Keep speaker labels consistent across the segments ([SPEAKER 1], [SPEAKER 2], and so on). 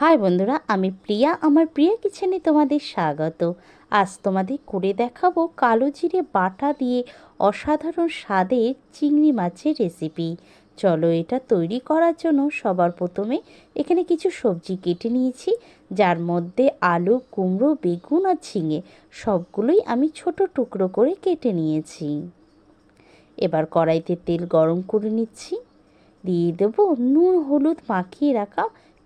[SPEAKER 1] High বন্ধুরা, আমি প্রিয়া। আমার প্রিয়া কিচেনে তোমাদের স্বাগত। আজ তোমাদের করে দেখাবো কালো জিরে বাটা দিয়ে অসাধারণ স্বাদের চিংড়ি মাছের রেসিপি চলো এটা তৈরি করার জন্য সবার প্রথমে এখানে কিছু সবজি কেটে নিয়েছি, যার মধ্যে আলু, কুমড়ো, বেগুন আর ঝিঙে সবগুলোই আমি ছোট টুকরো করে কেটে নিয়েছি। এবার কড়াইতে তেল গরম করে নিচ্ছি। দিয়ে দেবো নুন, হলুদ মাখিয়ে রাখা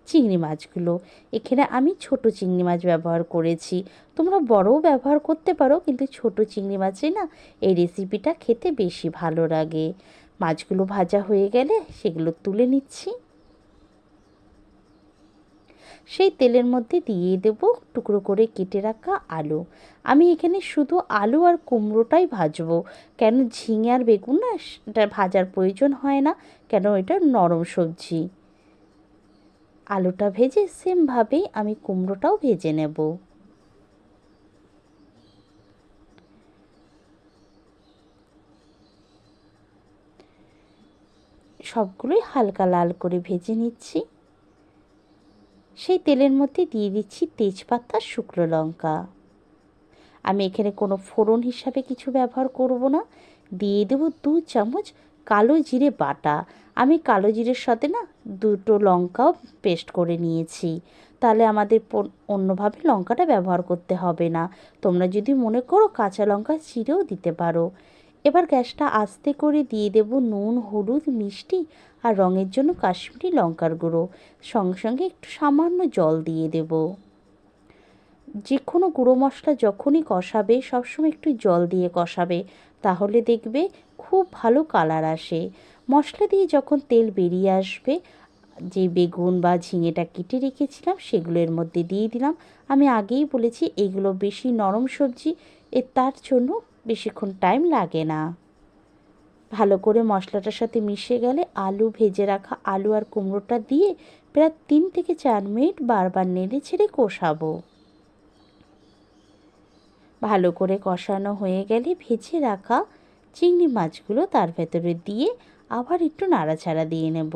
[SPEAKER 1] চিংড়ি মাছগুলো। এখানে আমি ছোট চিংড়ি মাছ ব্যবহার করেছি। তোমরা বড়ও ব্যবহার করতে পারো, কিন্তু ছোট চিংড়ি মাছে না এই রেসিপিটা খেতে বেশি ভালো লাগে। মাছগুলো ভাজা হয়ে গেলে সেগুলো তুলে নিচ্ছি। সেই তেলের মধ্যে দিয়ে দেব টুকরো করে কেটে রাখা আলু। আমি এখানে শুধু আলু আর কুমড়োটাই ভাজবো। কেন ঝিঙে আর বেগুন না ভাজার প্রয়োজন হয় না, কেন এটা নরম সবজি। আলুটা ভেজে সেমভাবেই আমি কুমড়োটাও ভেজে নেব। সবগুলোই হালকা লাল করে ভেজে নিচ্ছি। সেই তেলের মধ্যে দিয়ে দিচ্ছি তেজপাতা, শুকনো লঙ্কা। আমি এখানে কোনো ফোড়ন হিসাবে কিছু ব্যবহার করব না। দিয়ে দেবো দু চামচ কালো জিরে বাটা। আমি কালো জিরের সাথে না দুটো লঙ্কাও পেস্ট করে নিয়েছি। তাহলে আমাদের অন্যভাবে লঙ্কাটা ব্যবহার করতে হবে না। তোমরা যদি মনে করো কাঁচা লঙ্কা চিরেও দিতে পারো। এবার গ্যাসটা আস্তে করে দিয়ে দেব নুন, হলুদ, মিষ্টি আর রঙের জন্য কাশ্মীরি লঙ্কার গুঁড়ো। সঙ্গে সঙ্গে একটু সামান্য জল দিয়ে দেব। যে কোনো গুঁড়ো মশলা যখনই কষাবে, সবসময় একটু জল দিয়ে কষাবে। তাহলে দেখবে খুব ভালো কালার আসে। মশলা দিয়ে যখন তেল বেরিয়ে আসবে, যে বেগুন বা ঝিঙেটা কেটে রেখেছিলাম, সেগুলোর মধ্যে দিয়ে দিলাম। আমি আগেই বলেছি, এগুলো বেশি নরম সবজি, এ তার জন্য বেশিক্ষণ টাইম লাগে না। ভালো করে মশলাটার সাথে মিশে গেলে আলু ভেজে রাখা আলু আর কুমড়োটা দিয়ে প্রায় তিন থেকে চার মিনিট বারবার নেড়ে ছেড়ে কষাবো। ভালো করে কষানো হয়ে গেলে ভেজে রাখা চিংড়ি মাছগুলো তার ভেতরে দিয়ে আবার একটু নাড়াচাড়া দিয়ে নেব।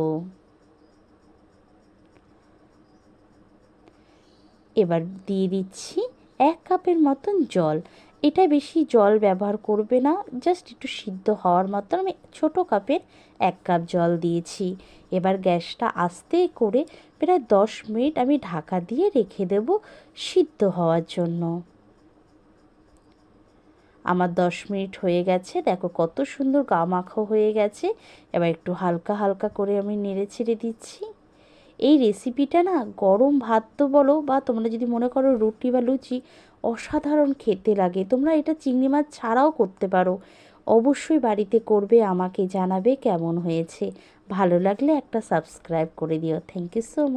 [SPEAKER 1] এবার দিয়ে দিচ্ছি এক কাপের মতন জল। এটা বেশি জল ব্যবহার করবে না, জাস্ট একটু সিদ্ধ হওয়ার মতন। আমি ছোটো কাপের এক কাপ জল দিয়েছি। এবার গ্যাসটা আস্তে করে প্রায় দশ মিনিট আমি ঢাকা দিয়ে রেখে দেব সিদ্ধ হওয়ার জন্য। আমার দশ মিনিট হয়ে গেছে। দেখো কত সুন্দর গা মাখো হয়ে গেছে। এবার একটু হালকা হালকা করে আমি নেড়ে ছেড়ে দিচ্ছি। এই রেসিপিটা না গরম ভাত তো বলো বা তোমরা যদি মনে করো রুটি বা লুচি অসাধারণ খেতে লাগে, তোমরা এটা চিংড়ি মাছ ছাড়াও করতে পারো। অবশ্যই বাড়িতে করবে, আমাকে জানাবে কেমন হয়েছে। ভালো লাগলে একটা সাবস্ক্রাইব করে দিও। Thank you so much